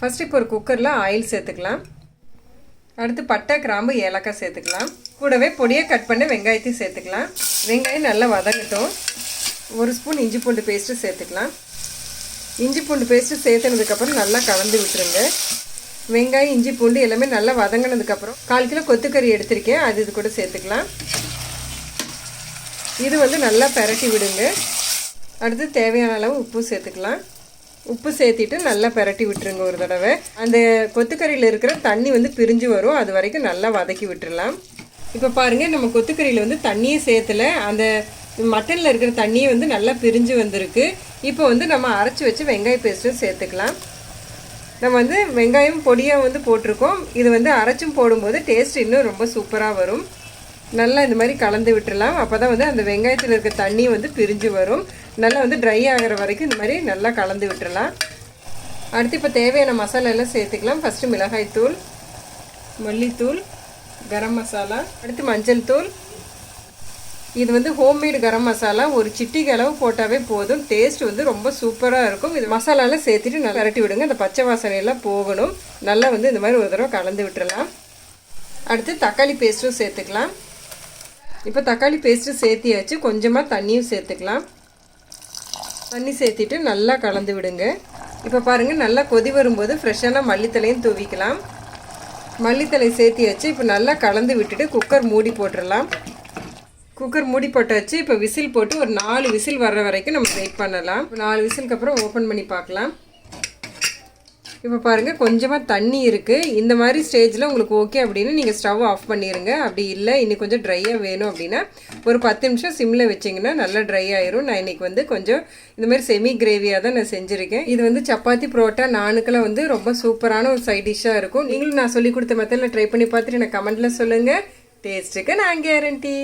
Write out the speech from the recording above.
First இப்போ ஒரு குக்கரில் ஆயில் சேர்த்துக்கலாம். அடுத்து பட்டை கிராம்பு ஏலக்காய் சேர்த்துக்கலாம். கூடவே பொடியை கட் பண்ண வெங்காயத்தையும் சேர்த்துக்கலாம். வெங்காயம் நல்லா வதங்கட்டும். ஒரு ஸ்பூன் இஞ்சி பூண்டு பேஸ்ட்டு சேர்த்துக்கலாம். இஞ்சி பூண்டு பேஸ்ட்டு சேர்த்துனதுக்கப்புறம் நல்லா கலந்து விட்டுருங்க. வெங்காயம் இஞ்சி பூண்டு எல்லாமே நல்லா வதங்கினதுக்கப்புறம் கால் கிலோ கொத்துக்கறி எடுத்திருக்கேன். அது இது கூட சேர்த்துக்கலாம். இது வந்து நல்லா பெரட்டி விடுங்க. அடுத்து தேவையான அளவு உப்பு சேர்த்துக்கலாம். உப்பு சேர்த்திட்டு நல்லா பெரட்டி விட்டுருங்க ஒரு தடவை. அந்த கொத்துக்கறியில் இருக்கிற தண்ணி வந்து பிரிஞ்சு வரும். அது வரைக்கும் நல்லா வதக்கி விட்டுடலாம் இப்போ பாருங்கள் நம்ம கொத்துக்கறியில் வந்து தண்ணியே சேர்த்துல. அந்த மட்டனில் இருக்கிற தண்ணியே வந்து நல்லா பிரிஞ்சு வந்திருக்கு. இப்போ வந்து நம்ம அரைச்சி வச்சு வெங்காய பேஸ்ட்டும் சேர்த்துக்கலாம். நம்ம வந்து வெங்காயம் பொடியாக வந்து போட்டிருக்கோம். இது வந்து அரைச்சும் போடும்போது டேஸ்ட் இன்னும் ரொம்ப சூப்பராக வரும். நல்லா இந்த மாதிரி கலந்து விட்டுடலாம் அப்போ தான் வந்து அந்த வெங்காயத்தில் இருக்க தண்ணி வந்து பிரிஞ்சு வரும். நல்லா வந்து ட்ரை ஆகிற வரைக்கும் இந்த மாதிரி நல்லா கலந்து விட்டுடலாம் அடுத்து இப்போ தேவையான மசாலா எல்லாம் சேர்த்துக்கலாம். ஃபஸ்ட்டு மிளகாய்த்தூள் மல்லித்தூள் கரம் மசாலா அடுத்து மஞ்சள் தூள். இது வந்து ஹோம்மேடு கரம் மசாலா. ஒரு சிட்டிக்கு அளவு போட்டாவே போதும். டேஸ்ட் வந்து ரொம்ப சூப்பராக இருக்கும். இது மசாலாலாம் சேர்த்துட்டு நல்லா விரட்டி விடுங்க. அந்த பச்சை வாசனையெல்லாம் போகணும். நல்லா வந்து இந்த மாதிரி ஒரு தடவை கலந்து விட்டுறலாம். அடுத்து தக்காளி பேஸ்ட்டும் சேர்த்துக்கலாம். இப்போ தக்காளி பேஸ்ட்டு சேர்த்தியாச்சு கொஞ்சமாக தண்ணியும் சேர்த்துக்கலாம். தண்ணி சேர்த்திட்டு நல்லா கலந்து விடுங்க. இப்போ பாருங்கள் நல்லா கொதி வரும்போது ஃப்ரெஷ்ஷான மல்லித்தலையும் தூவிக்கலாம். மல்லித்தலை சேர்த்தியாச்சு இப்போ நல்லா கலந்து விட்டுட்டு குக்கர் மூடி போட்டுடலாம் குக்கர் மூடி போட்டாச்சு இப்போ விசில் போட்டு ஒரு நாலு விசில் வர்ற வரைக்கும் நம்ம வெயிட் பண்ணலாம். நாலு விசிலுக்கு அப்புறம் ஓப்பன் பண்ணி பார்க்கலாம். இப்போ பாருங்கள் கொஞ்சமாக தண்ணி இருக்குது இந்த மாதிரி ஸ்டேஜில் உங்களுக்கு ஓகே அப்படின்னு நீங்கள் ஸ்டவ் ஆஃப் பண்ணிடுங்க அப்படி இல்லை இன்னைக்கு கொஞ்சம் ட்ரையாக வேணும் அப்படின்னா ஒரு பத்து நிமிஷம் சிம்மில் வச்சிங்கன்னா நல்லா ட்ரை ஆயிரும். நான் இன்றைக்கி வந்து கொஞ்சம் இந்த மாதிரி செமி கிரேவியாக தான் நான் செஞ்சுருக்கேன். இது வந்து சப்பாத்தி புரோட்டா நானுக்கெல்லாம் வந்து ரொம்ப சூப்பரான ஒரு சைட் டிஷ்ஷாக இருக்கும். நீங்களும் நான் சொல்லி கொடுத்த மெத்தடில் ட்ரை பண்ணி பார்த்துட்டு எனக்கு கமெண்ட்டில் சொல்லுங்கள் டேஸ்ட்டுக்கு நான் கேரண்டி